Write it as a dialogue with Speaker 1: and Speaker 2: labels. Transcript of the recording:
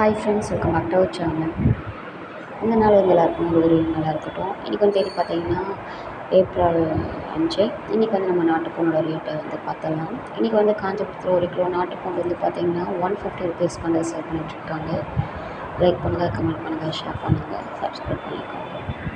Speaker 1: Hi friends welcome back to our channel இந்த நாள் வந்து எல்லாருக்கும் ஒரு நல்லா இருக்கட்டும். இன்றைக்கி வந்து தேதி பார்த்தீங்கன்னா ஏப்ரல் அஞ்சு. இன்றைக்கி வந்து நம்ம நாட்டுப்பூனோட ரேட்டை வந்து பார்த்துடலாம் இன்றைக்கி வந்து காஞ்சிபுரத்தில் ஒரு கிலோ நாட்டுப்பூண்டு வந்து பார்த்தீங்கன்னா ஒன் ஃபிஃப்டி ருபீஸ்க்கு வந்து சேல் பண்ணிகிட்ருக்காங்க லைக் பண்ணுங்கள் கமெண்ட் பண்ணுங்கள் ஷேர் பண்ணுங்கள் சப்ஸ்கிரைப் பண்ணிக்கோங்க.